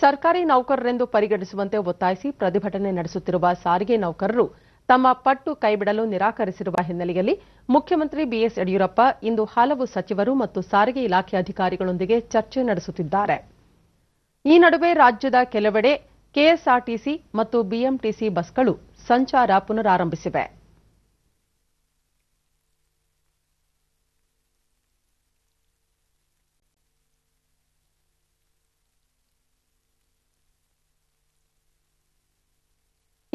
ಸರ್ಕಾರಿ ನೌಕರರೆಂದು ಪರಿಗಣಿಸುವಂತೆ ಒತ್ತಾಯಿಸಿ ಪ್ರತಿಭಟನೆ ನಡೆಸುತ್ತಿರುವ ಸಾರಿಗೆ ನೌಕರರು ತಮ್ಮ ಪಟ್ಟು ಕೈಬಿಡಲು ನಿರಾಕರಿಸಿರುವ ಹಿನ್ನೆಲೆಯಲ್ಲಿ ಮುಖ್ಯಮಂತ್ರಿ ಬಿಎಸ್ ಯಡಿಯೂರಪ್ಪ ಇಂದು ಹಲವು ಸಚಿವರು ಮತ್ತು ಸಾರಿಗೆ ಇಲಾಖೆ ಅಧಿಕಾರಿಗಳೊಂದಿಗೆ ಚರ್ಚೆ ನಡೆಸುತ್ತಿದ್ದಾರೆ. ಈ ನಡುವೆ ರಾಜ್ಯದ ಕೆಲವೆಡೆ ಕೆಎಸ್ಆರ್ಟಿಸಿ ಮತ್ತು ಬಿಎಂಟಿಸಿ ಬಸ್ಗಳು ಸಂಚಾರ ಪುನರಾರಂಭಿಸಿವೆ.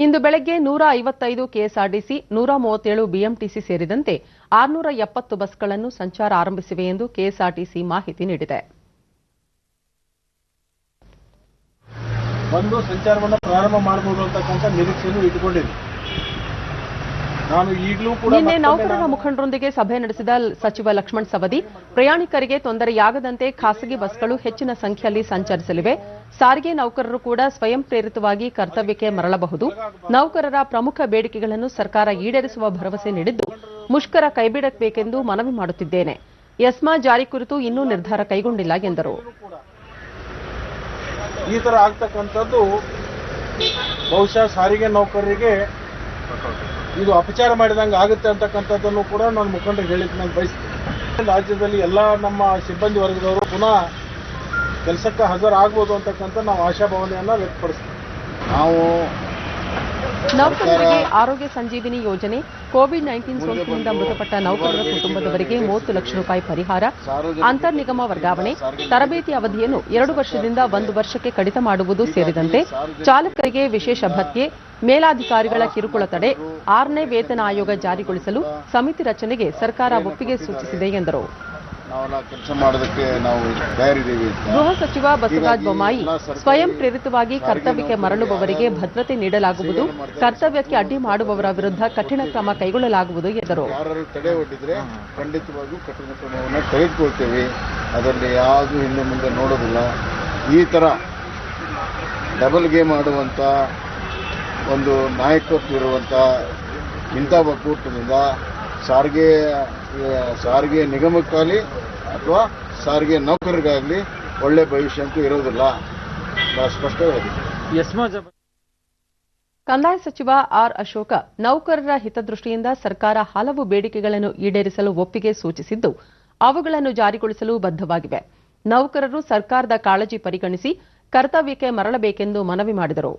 ಇಂದು ಬೆಳಗ್ಗೆ ನೂರ ಐವತ್ತೈದು ಕೆಎಸ್ಆರ್ಟಿಸಿ, ನೂರ ಮೂವತ್ತೇಳು ಬಿಎಂಟಿಸಿ ಸೇರಿದಂತೆ ಆರುನೂರ ಎಪ್ಪತ್ತು ಬಸ್ಗಳನ್ನು ಸಂಚಾರ ಆರಂಭಿಸಿವೆ ಎಂದು ಕೆಎಸ್ಆರ್ಟಿಸಿ ಮಾಹಿತಿ ನೀಡಿದೆ. ಬಂದು ಸಂಚಾರವನ್ನು ಪ್ರಾರಂಭ ಮಾಡಬಹುದು ಅಂತಕ್ಕಂಥ ನಿರೀಕ್ಷೆಯನ್ನು ಕೂಡ ನಿನ್ನೆ ನೌಕರರ ಮುಖಂಡರೊಂದಿಗೆ ಸಭೆ ನಡೆಸಿದ ಸಚಿವ ಲಕ್ಷ್ಮಣ್ ಸವದಿ ಪ್ರಯಾಣಿಕರಿಗೆ ತೊಂದರೆಯಾಗದಂತೆ ಖಾಸಗಿ ಬಸ್ಗಳು ಹೆಚ್ಚಿನ ಸಂಖ್ಯೆಯಲ್ಲಿ ಸಂಚರಿಸಲಿವೆ. ಸಾರಿಗೆ ನೌಕರರು ಕೂಡ ಸ್ವಯಂ ಪ್ರೇರಿತವಾಗಿ ಕರ್ತವ್ಯಕ್ಕೆ ಮರಳಬಹುದು. ನೌಕರರ ಪ್ರಮುಖ ಬೇಡಿಕೆಗಳನ್ನು ಸರ್ಕಾರ ಈಡೇರಿಸುವ ಭರವಸೆ ನೀಡಿದ್ದು ಮುಷ್ಕರ ಕೈಬಿಡಬೇಕೆಂದು ಮನವಿ ಮಾಡುತ್ತಿದ್ದೇನೆ. ಎಸ್ಮಾ ಜಾರಿ ಕುರಿತು ಇನ್ನೂ ನಿರ್ಧಾರ ಕೈಗೊಂಡಿಲ್ಲ ಎಂದರು. ಈ ತರ ಆಗ್ತಕ್ಕಂಥದ್ದು ಬಹುಶಃ ಸಾರಿಗೆ ನೌಕರರಿಗೆ ಇದು ಅಪಚಾರ ಮಾಡಿದಂಗೆ ಆಗುತ್ತೆ ಅಂತಕ್ಕಂಥದ್ದನ್ನು ಕೂಡ ನಾನು ಮುಖಂಡರು ಹೇಳಿಕ್ಕೆ ನಾನು ಬಯಸ್ತೇನೆ. ರಾಜ್ಯದಲ್ಲಿ ಎಲ್ಲ ನಮ್ಮ ಸಿಬ್ಬಂದಿ ವರ್ಗದವರು ಪುನಃ ಕೆಲಸಕ್ಕೆ ಹಾಜರಾಗ್ಬೋದು ಅಂತಕ್ಕಂಥ ನಾವು ಆಶಾಭಾವನೆಯನ್ನು ವ್ಯಕ್ತಪಡಿಸ್ತೀವಿ. ನಾವು ನೌಕರರಿಗೆ ಆರೋಗ್ಯ ಸಂಜೀವಿನಿ ಯೋಜನೆ ಕೋವಿಡ್ ನೈನ್ಟೀನ್ ಸೋಂಕಿನಿಂದ ಮೃತಪಟ್ಟ ನೌಕರರ ಕುಟುಂಬದವರಿಗೆ ಮೂವತ್ತು ಲಕ್ಷ ರೂಪಾಯಿ ಪರಿಹಾರ ಅಂತರ್ ನಿಗಮ ವರ್ಗಾವಣೆ ತರಬೇತಿ ಅವಧಿಯನ್ನು ಎರಡು ವರ್ಷದಿಂದ ಒಂದು ವರ್ಷಕ್ಕೆ ಕಡಿತ ಮಾಡುವುದು ಸೇರಿದಂತೆ ಚಾಲಕರಿಗೆ ವಿಶೇಷ ಭತ್ಯೆ ಮೇಲಾಧಿಕಾರಿಗಳ ಕಿರುಕುಳ ತಡೆ ಆರನೇ ವೇತನ ಆಯೋಗ ಜಾರಿಗೊಳಿಸಲು ಸಮಿತಿ ರಚನೆಗೆ ಸರ್ಕಾರ ಒಪ್ಪಿಗೆ ಸೂಚಿಸಿದೆ ಎಂದರು. ನಾವೆಲ್ಲ ಕೆಲಸ ಮಾಡೋದಕ್ಕೆ ನಾವು ತಯಾರಿದ್ದೀವಿ ಗೃಹ ಸಚಿವ ಬಸವರಾಜ ಬೊಮ್ಮಾಯಿ ಸ್ವಯಂ ಪ್ರೇರಿತವಾಗಿ ಕರ್ತವ್ಯಕ್ಕೆ ಮರಳುವವರಿಗೆ ಭದ್ರತೆ ನೀಡಲಾಗುವುದು ಕರ್ತವ್ಯಕ್ಕೆ ಅಡ್ಡಿ ಮಾಡುವವರ ವಿರುದ್ಧ ಕಠಿಣ ಕ್ರಮ ಕೈಗೊಳ್ಳಲಾಗುವುದು ಎಂದರು. ಯಾರು ತಡೆ ಒಡ್ಡಿದ್ರೆ ಖಂಡಿತವಾಗಿಯೂ ಕಠಿಣ ಕ್ರಮವನ್ನು ತೆಗೆದುಕೊಳ್ತೇವೆ. ಅದರಲ್ಲಿ ಯಾವುದು ಹಿಂದೆ ಮುಂದೆ ನೋಡೋದಿಲ್ಲ. ಈ ಥರ ಡಬಲ್ ಗೇಮ್ ಆಡುವಂಥ ಒಂದು ನಾಯಕತ್ವ ಇರುವಂಥ ಇಂಥ ಒಕ್ಕೂಟದಿಂದ ಸಾರಿಗೆ ಸಾರಿಗೆ ನಿಗಮಕ್ಕಾಗಲಿ ಅಥವಾ ಸಾರಿಗೆ ನೌಕರರಿಗಾಗಲಿ ಒಳ್ಳೆ ಭವಿಷ್ಯ ಅಂತೂ ಇರೋದಿಲ್ಲ. ಸ್ಪಷ್ಟವಾಗಿ ಸ್ಪಷ್ಟವಾಗಿದೆ ಕಂದಾಯ ಸಚಿವ ಆರ್ ಅಶೋಕ ನೌಕರರ ಹಿತದೃಷ್ಟಿಯಿಂದ ಸರ್ಕಾರ ಹಲವು ಬೇಡಿಕೆಗಳನ್ನು ಈಡೇರಿಸಲು ಒಪ್ಪಿಗೆ ಸೂಚಿಸಿದ್ದು ಅವುಗಳನ್ನು ಜಾರಿಗೊಳಿಸಲು ಬದ್ಧವಾಗಿವೆ. ನೌಕರರು ಸರ್ಕಾರದ ಕಾಳಜಿ ಪರಿಗಣಿಸಿ ಕರ್ತವ್ಯಕ್ಕೆ ಮರಳಬೇಕೆಂದು ಮನವಿ ಮಾಡಿದರು.